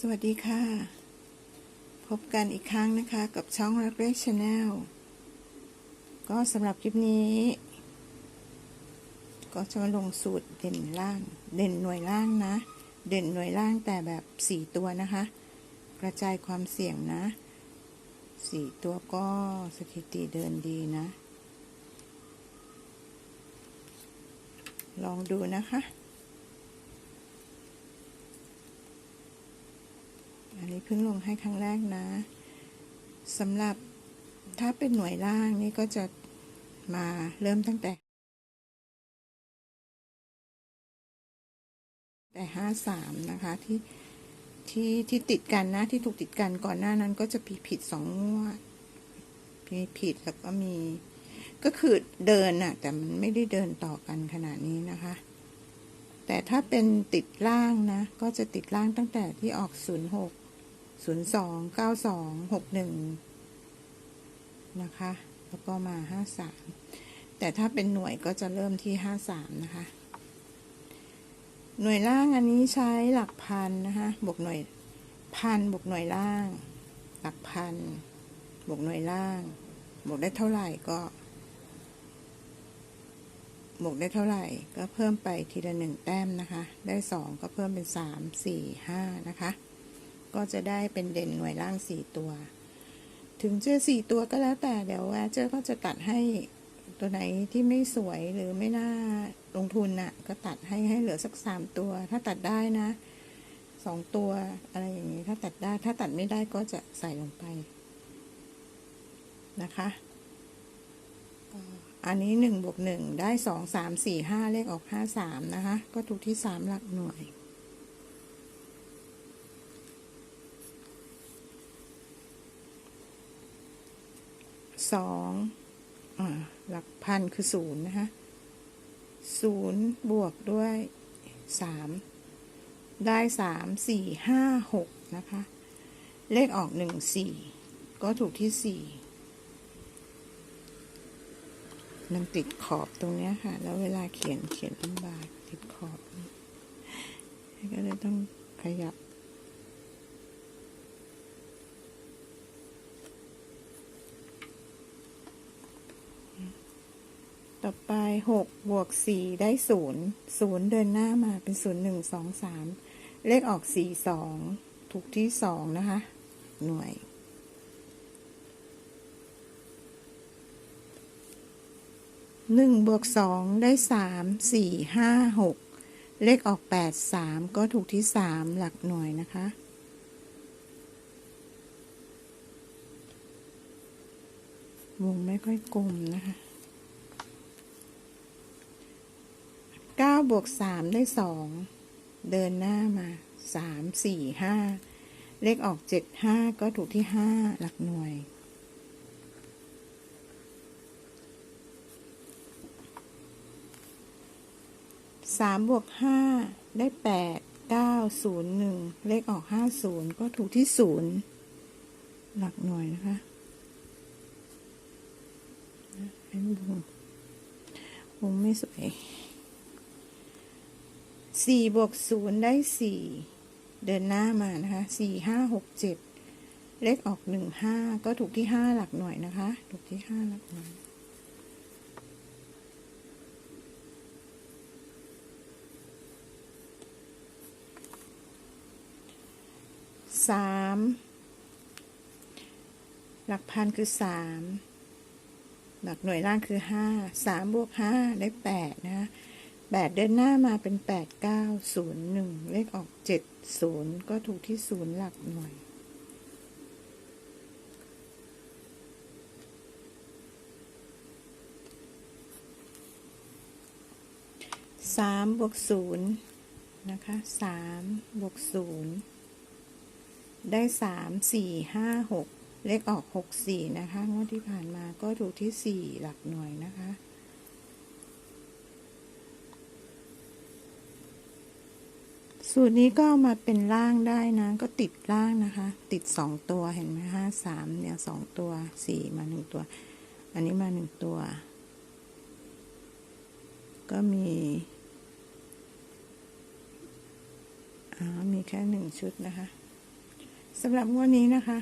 สวัสดีค่ะ พบกันอีกครั้งนะคะกับช่องรักเล็กชาแนลก็สำหรับคลิปนี้ ก็จะมาลงสูตรเด่นล่าง เด่นหน่วยล่างนะ เด่นหน่วยล่างแต่แบบสี่ตัวนะคะ กระจายความเสี่ยงนะสี่ตัวก็สถิติเดินดีนะ ลองดูนะคะ อันนี้เพิ่งลงให้ครั้งแรกนะสำหรับถ้าเป็นหน่วยล่างนี่ก็จะมาเริ่มตั้งแต่ แต่ห้าสามนะคะที่ที่ที่ติดกันนะที่ถูกติดกันก่อนหน้านั้นก็จะมีผิดสองงวดมีผิดแล้วก็มีก็คือเดินอะแต่มันไม่ได้เดินต่อกันขนาดนี้นะคะ แต่ถ้าเป็นติดล่างนะ ก็จะติดล่างตั้งแต่ที่ออกศูนย์หก ศูนย์สองเก้าสองหกหนึ่งนะคะ แล้วก็มาห้าสามแต่ถ้าเป็นหน่วยก็จะเริ่มที่ห้าสามนะคะ หน่วยล่างอันนี้ใช้หลักพันนะคะ บวกหน่วยพันบวกหน่วยล่าง หลักพัน บวกหน่วยล่าง บวกได้เท่าไหร่ก็บวกได้เท่าไหร่ก็เพิ่มไปทีละหนึ่งแต้มนะคะ ได้สองก็เพิ่มเป็นสามสี่ห้านะคะ ก็จะได้เป็นเด่นหน่วยล่างสี่ตัว ถึงเจอสี่ตัวก็แล้วแต่เดี๋ยวว่าเจอก็จะตัดให้ตัวไหนที่ไม่สวยหรือไม่น่าลงทุนน่ะ ก็ตัดให้ให้เหลือสักสามตัว ถ้าตัดได้นะสองตัวอะไรอย่างนี้ ถ้าตัดได้ ถ้าตัดไม่ได้ก็จะใส่ลงไปนะคะอันนี้หนึ่งบวกหนึ่งได้สองสามสี่ห้าเลขออกห้าสามนะคะ ก็ถูกที่สามหลักหน่วย สองหลักพันคือศูนย์นะคะศูนย์บวกด้วยสามได้สามสี่ห้าหกนะคะ เลขออกหนึ่งสี่ก็ถูกที่สี่มันติดขอบตรงเนี้ยค่ะ แล้วเวลาเขียนเขียนลำบากติดขอบ ก็เลยต้องขยับ ต่อไปหกบวกสี่ได้ศูนย์ศูนย์เดินหน้ามาเป็นศูนย์หนึ่งสองสามเลขออกสี่สองถูกที่สองนะคะ หน่วยหนึ่งบวกสองได้สามสี่ห้าหกเลขออกแปดสามก็ถูกที่สามหลักหน่วยนะคะวงไม่ค่อยกลมนะคะ เก้าบวกสามได้สองเดินหน้ามาสามสี่ห้าเลขออกเจ็ดห้าก็ถูกที่ห้าหลักหน่วย สามบวกห้าได้แปดเก้าศูนย์หนึ่งเลขออกห้าศูนย์ก็ถูกที่ศูนย์หลักหน่วยนะคะให้วงวงไม่สวย สี่บวกศูนย์ได้สี่เดินหน้ามานะคะสี่ห้าหกเจ็ดเลขออกหนึ่งห้าก็ถูกที่ห้าหลักหน่วยนะคะ ถูกที่ห้าหลักหน่วยสามหลักพันคือสามหลักหน่วยล่างคือห้าสามบวกห้าได้แปดนะคะ แปดเดินหน้ามาเป็นแปดเก้าศูนย์หนึ่งเลขออกเจ็ดศูนย์ก็ถูกที่ศูนย์หลักหน่วย สามบวกศูนย์นะคะสามบวกศูนย์ได้สามสี่ห้าหกเลขออกหกสี่นะคะงวดที่ผ่านมาก็ถูกที่สี่หลักหน่วยนะคะ สูตรนี้ก็มาเป็นล่างได้นะ ก็ติดล่างนะคะ ติดสองตัวเห็นไหมห้าสามเนี่ยสองตัวสี่มาหนึ่งตัว อันนี้มาหนึ่งตัว ก็มีอ๋อมีแค่หนึ่งชุดนะคะสำหรับงวดนี้นะคะ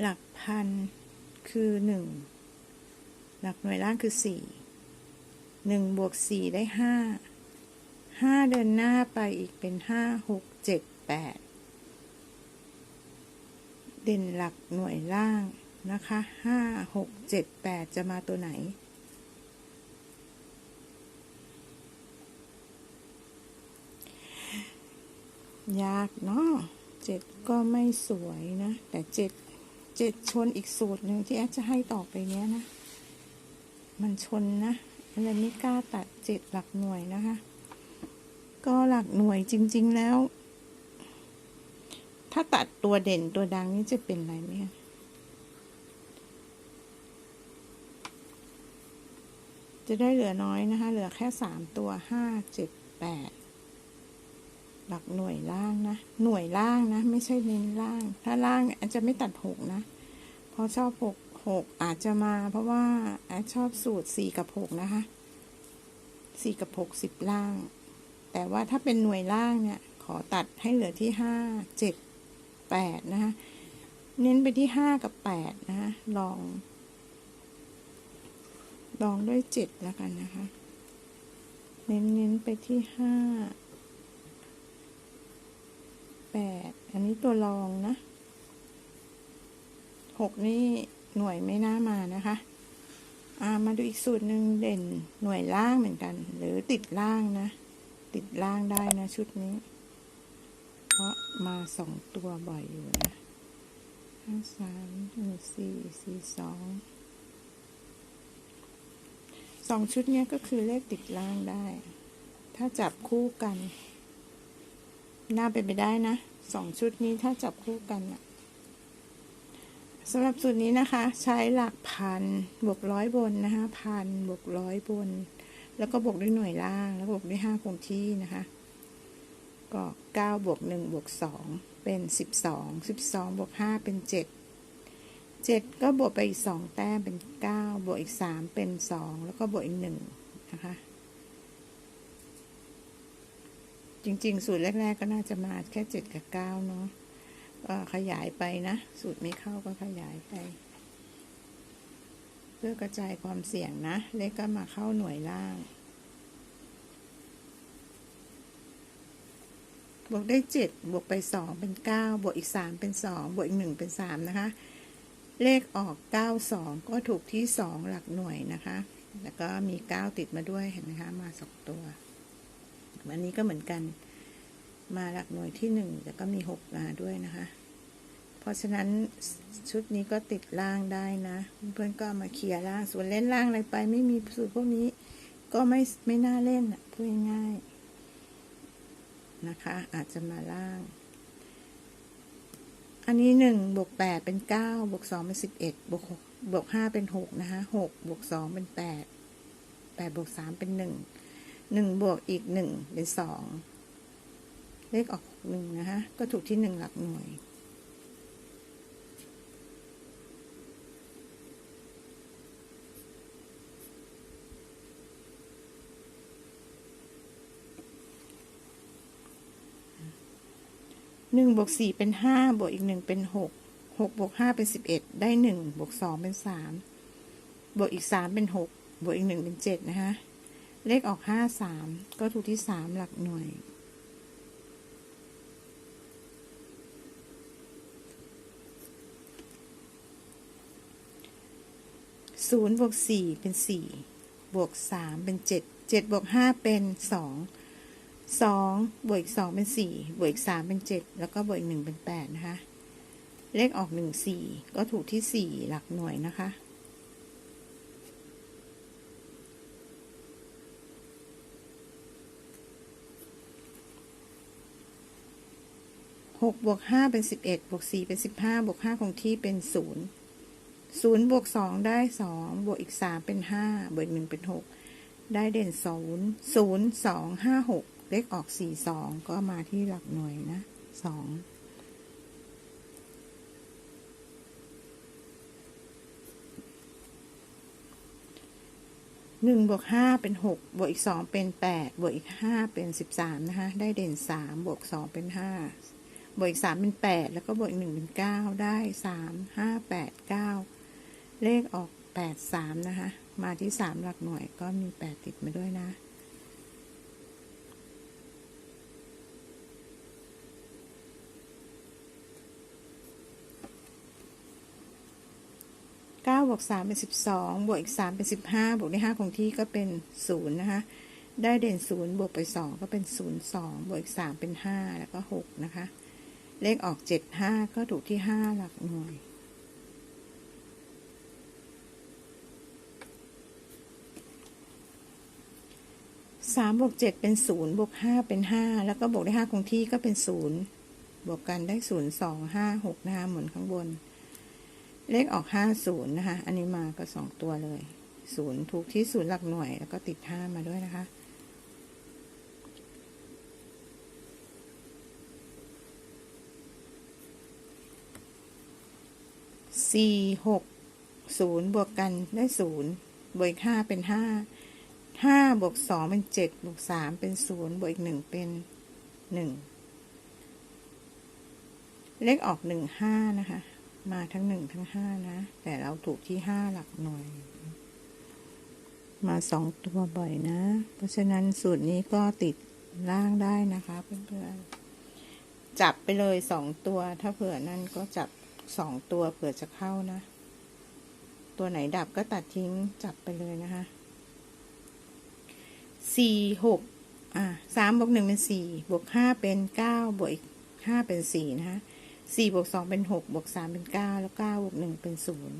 หลักพันคือหนึ่งหลักหน่วยล่างคือสี่หนึ่งบวกสี่ได้ห้า ห้าเดินหน้าไปอีกเป็นห้าหกเจ็ดแปดเด่นหลักหน่วยล่างนะคะห้าหกเจ็ดแปดจะมาตัวไหน ยากเนาะเจ็ดก็ไม่สวยนะ แต่เจ็ดเจ็ดชนอีกสูตรหนึ่งที่แอดจะให้ต่อไปเนี้ยนะ มันชนนะอะไรไม่กล้าตัดเจ็ดหลักหน่วยนะคะ ก็หลักหน่วยจริง ๆ แล้ว ถ้าตัดตัวเด่นตัวดังนี่จะเป็นอะไรไหมคะจะได้เหลือน้อยนะคะ เหลือแค่สามตัวห้าเจ็ดแปดหลักหน่วยล่างนะ หน่วยล่างนะ ไม่ใช่เน้นล่าง ถ้าล่างอาจจะไม่ตัดหกนะ เพราะชอบหกหกอาจจะมา เพราะว่าอชอบสูตรสี่กับหกนะคะสี่กับหกสิบล่าง แต่ว่าถ้าเป็นหน่วยล่างเนี่ย ขอตัดให้เหลือที่ห้าเจ็ดแปดนะคะเน้นไปที่ห้ากับแปดนะคะลอง ลองด้วยเจ็ดแล้วกันนะคะ เน้นเน้นไปที่ห้าแปดอันนี้ตัวรองนะหกนี่หน่วยไม่น่ามานะคะอ่ามาดูอีกสูตรหนึ่งเด่นหน่วยล่างเหมือนกัน หรือติดล่างนะ ติดล่างได้นะชุดนี้ เพราะมาสองตัวบ่อยอยู่นะห้าสามหนึ่งสี่สี่สองสองชุดนี้ก็คือเลขติดล่างได้ ถ้าจับคู่กัน น่าเป็นไปได้นะสองชุดนี้ถ้าจับคู่กันอะสำหรับสูตรนี้นะคะ ใช้หลักพันบวกร้อยบนนะคะพันบวกร้อยบน แล้วก็บวกด้วยหน่วยล่าง แล้วบวกด้วยห้าคงที่นะคะ ก็เก้าบวกหนึ่งบวกสองเป็นสิบสองสิบสองบวกห้าเป็นเจ็ดเจ็ดก็บวกไปอีกสองแต้มเป็นเก้าบวกอีกสามเป็นสองแล้วก็บวกอีกหนึ่งนะคะ จริงๆ สูตรแรก ๆ ก็น่าจะมาแค่เจ็ดกับเก้าเนาะก็ขยายไปนะ สูตรไม่เข้าก็ขยายไป เพื่อกระจายความเสี่ยงนะ เลขก็มาเข้าหน่วยล่าง บวกได้เจ็ดบวกไปสองเป็นเก้าบวกอีกสามเป็นสองบวกอีกหนึ่งเป็นสามนะคะ เลขออกเก้าสองก็ถูกที่สองหลักหน่วยนะคะ แล้วก็มีเก้าติดมาด้วยเห็นไหมคะมาสองตัว อันนี้ก็เหมือนกันมาหลักหน่วยที่หนึ่งแต่ก็มีหกมาด้วยนะคะ ราะฉะนั้นชุดนี้ก็ติดล่างได้นะเพื่อนก็ามาเคลียร์ล่างส่วนเล่นล่างอะไรไป ไม่มีสูตรพวกนี้ ก็ไม่ไม่น่าเล่นอะพูดง่ายๆนะคะ อาจจะมาล่าง อันนี้หนึ่งบวกแปดเป็นเก้าบวกสองเป็นสิบเอ็ดบวกหกบวกห้าเป็นหกนะคะหกบวกสองเป็นแปดแปดบวกสามเป็นหนึ่งหนึ่งบวกอีกหนึ่งเป็นสองเลขออกหนึ่งนะคะก็ถูกที่หนึ่งหลักหน่วย หนึ่งบวกสี่เป็นห้าบวกอีกหนึ่งเป็นหกหกบวกห้าเป็นสิบเอ็ดได้หนึ่งบวกสองเป็นสามบวกอีกสามเป็นหกบวกอีกหนึ่งเป็นเจ็ดนะคะ เลขออกห้าสามก็ถูกที่สามหลักหน่วย ศูนย์บวกสี่เป็นสี่บวกสามเป็นเจ็ดเจ็ดบวกห้าเป็นสอง สองบวกอีกสองเป็นสี่บวกอีกสามเป็นเจ็ดแล้วก็บวกอีกหนึ่งเป็นแปดนะคะ เลขออกหนึ่งสี่ก็ถูกที่สี่หลักหน่วยนะคะ หกบวกห้าเป็นสิบเอ็ดบวกสี่เป็นสิบห้าบวกห้าคงที่เป็นศูนย์ศูนย์บวกสองได้สองบวกอีกสามเป็นห้าบวกอีกหนึ่งเป็นหกได้เด่นศูนย์ศูนย์สองห้าหก เลขออกสี่สองก็มาที่หลักหน่วยนะสองหนึ่งบวกห้าเป็นหกบวกอีกสองเป็นแปดบวกอีกห้าเป็นสิบสามนะคะ ได้เด่นสามบวกสองเป็นห้าบวกอีกสามเป็นแปดแล้วก็บวกอีกหนึ่งเป็นเก้าได้สามห้าแปดเก้าเลขออกแปดสามนะคะ มาที่สามหลักหน่วยก็มีแปดติดมาด้วยนะ บวกสามเป็นสิบสองบวกอีกสามเป็นสิบห้าบวกได้ห้าคงที่ก็เป็นศูนย์นะคะ ได้เด่นศูนย์บวกไปสองก็เป็นศูนย์สองบวกอีกสามเป็นห้าแล้วก็หกนะคะ เลขออกเจ็ดห้าก็ถูกที่ห้าหลักหน่วยสามบวกเจ็ดเป็นศูนย์บวกห้าเป็นห้าแล้วก็บวกได้ห้าคงที่ก็เป็นศูนย์บวกกันได้ศูนย์สองห้าหกนะคะหมุนข้างบน เลขออกห้าศูนย์นะคะ อันนี้มาก็สองตัวเลยศูนย์ถูกที่ศูนย์หลักหน่วย แล้วก็ติดห้ามาด้วยนะคะ สี่หกศูนย์บวกกันได้ศูนย์บวกอีกห้าเป็นห้าห้าบวกสองเป็นเจ็ดบวกสามเป็นศูนย์บวกอีกหนึ่งเป็นหนึ่งเลขออกหนึ่งห้านะคะ มาทั้งหนึ่งทั้งห้านะ แต่เราถูกที่ห้าหลักหน่วย มาสองตัวบ่อยนะ เพราะฉะนั้นสูตรนี้ก็ติดล่างได้นะคะเพื่อนๆ จับไปเลยสองตัว ถ้าเผื่อนั่นก็จับสองตัวเผื่อจะเข้านะ ตัวไหนดับก็ตัดทิ้งจับไปเลยนะคะสี่หกอ่าสามบวกหนึ่งเป็นสี่บวกห้าเป็นเก้าบวกอีกห้าเป็นสี่นะคะ สี่บวกสองเป็นหกบวกสามเป็นเก้าแล้วเก้าบวกหนึ่งเป็นศูนย์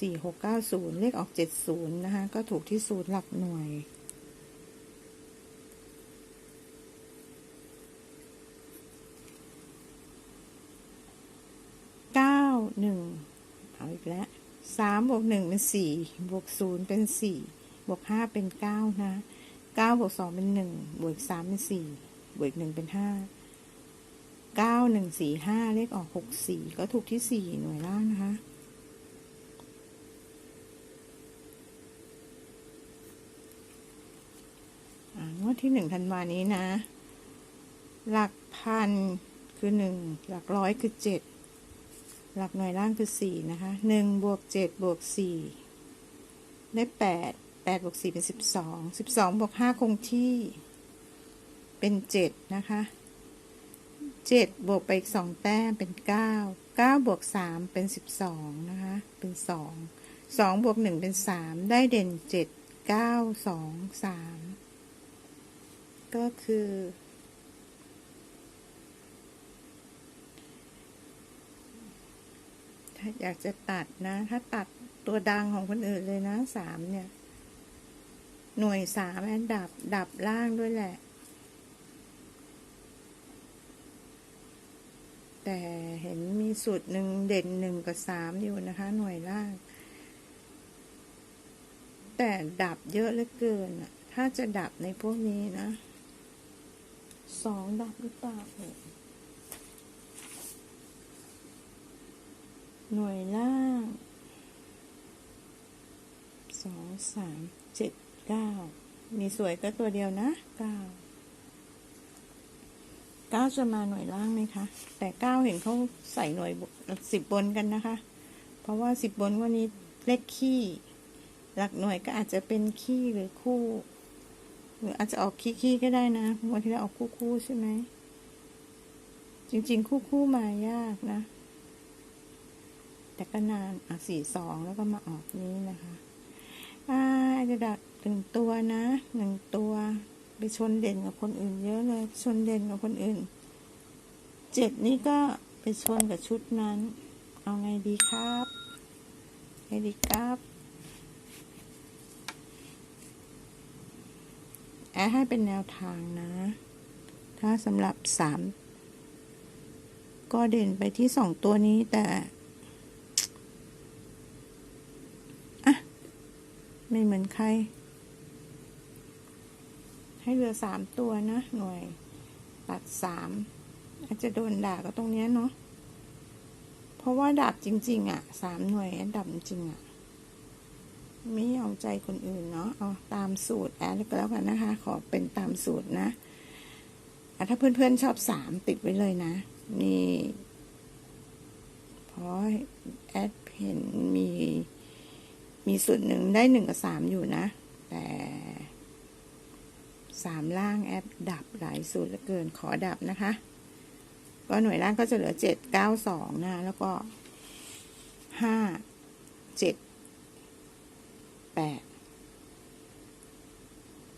สี่หกเก้าศูนย์เลขออกเจ็ดศูนย์นะคะ ก็ถูกที่ศูนย์หลักหน่วย เก้าหนึ่งเอาอีกแล้วสามบวกหนึ่งเป็นสี่บวกศูนย์เป็นสี่บวกห้าเป็นเก้านะเก้าบวกสองเป็นหนึ่งบวกสามเป็นสี่บวกหนึ่งเป็นห้า เก้าหนึ่งสี่ห้าเลขออกหกสี่ก็ถูกที่สี่หน่วยล่างนะคะ งวดที่หนึ่งธันวานี้นะ หลักพันคือหนึ่งหลักร้อยคือเจ็ดหลักหน่วยล่างคือสี่นะคะหนึ่งบวกเจ็ดบวกสี่ได้แปดแปดบวกสี่เป็นสิบสองสิบสองบวกห้าคงที่เป็นเจ็ดนะคะ เจ็ดบวกไปอีกสองแต้มเป็นเก้าเก้าบวกสามเป็นสิบสองนะคะ เป็นสองสองบวกหนึ่งเป็นสามได้เด่นเจ็ดเก้าสองสามก็คือ ถ้าอยากจะตัดนะ ถ้าตัดตัวดังของคนอื่นเลยนะสามเนี่ย หน่วยสามแอนดับ ดับล่างด้วยแหละ แต่เห็นมีสูตรหนึ่งเด่นหนึ่งกับสามอยู่นะคะ หน่วยล่าง แต่ดับเยอะเหลือเกินอะถ้าจะดับในพวกนี้นะสองดับหรือเปล่าหน่วยล่างสองสามเจ็ดเก้ามีสวยก็ตัวเดียวนะเก้า เก้าจะมาหน่วยล่างไหมคะ แต่เก้าเห็นเขาใส่หน่วยสิบบนกันนะคะ เพราะว่าสิบบนวันนี้เลขขี้ หลักหน่วยก็อาจจะเป็นขี้หรือคู่ หรืออาจจะออกขี้ขี้ก็ได้นะวันที่เราออกคู่คู่ใช่ไหม จริงๆ คู่คู่มายากนะ แต่ก็นานอะสี่สองแล้วก็มาออกนี้นะคะอ่าจะดักหนึ่งตัวนะหนึ่งตัว ชนเด่นกับคนอื่น เยอะเลย ชนเด่นกับคนอื่น เจ็ดนี่ก็ไปชนกับชุดนั้น เอาไงดีครับไงดีครับแอให้เป็นแนวทางนะ ถ้าสำหรับสามก็เด่นไปที่สองตัวนี้แต่อะไม่เหมือนใคร ให้เหลือสามตัวนะหน่วย ตัดสามอาจจะโดนด่าก็ตรงเนี้ยเนาะเพราะว่าดับจริง ๆ อะสามหน่วยดับจริงอะ ไม่เอาใจคนอื่นเนาะเอาตามสูตรแอดก็แล้วกันนะคะ ขอเป็นตามสูตรนะถ้าเพื่อนๆชอบสามติดไว้เลยนะ นี่เพราะแอดเห็นมี มีส่วนหนึ่งได้หนึ่งกับสามอยู่นะ แต่ สามล่างแอดดับหลายสูตรเหลือเกินขอดับนะคะ ก็หน่วยล่างก็จะเหลือเจ็ดเก้าสองนะแล้วก็ห้าเจ็ดแปด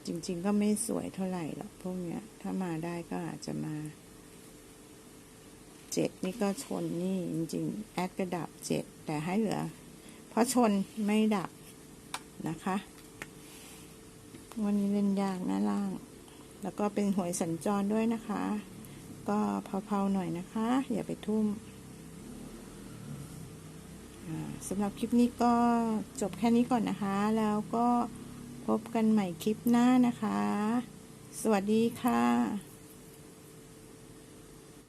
จริง ๆ ก็ไม่สวยเท่าไหร่หรอกพวกเนี้ย ถ้ามาได้ก็อาจจะมาเจ็ดนี่ก็ชนนี่จริง ๆ แอดก็ดับเจ็ดแต่ให้เหลือ เพราะชนไม่ดับนะคะ วันนี้เล่นยากนะล่าง แล้วก็เป็นหวยสัญจรด้วยนะคะ ก็เผาๆหน่อยนะคะ อย่าไปทุ่มสำหรับคลิปนี้ก็จบแค่นี้ก่อนนะคะ แล้วก็พบกันใหม่คลิปหน้านะคะ สวัสดีค่ะ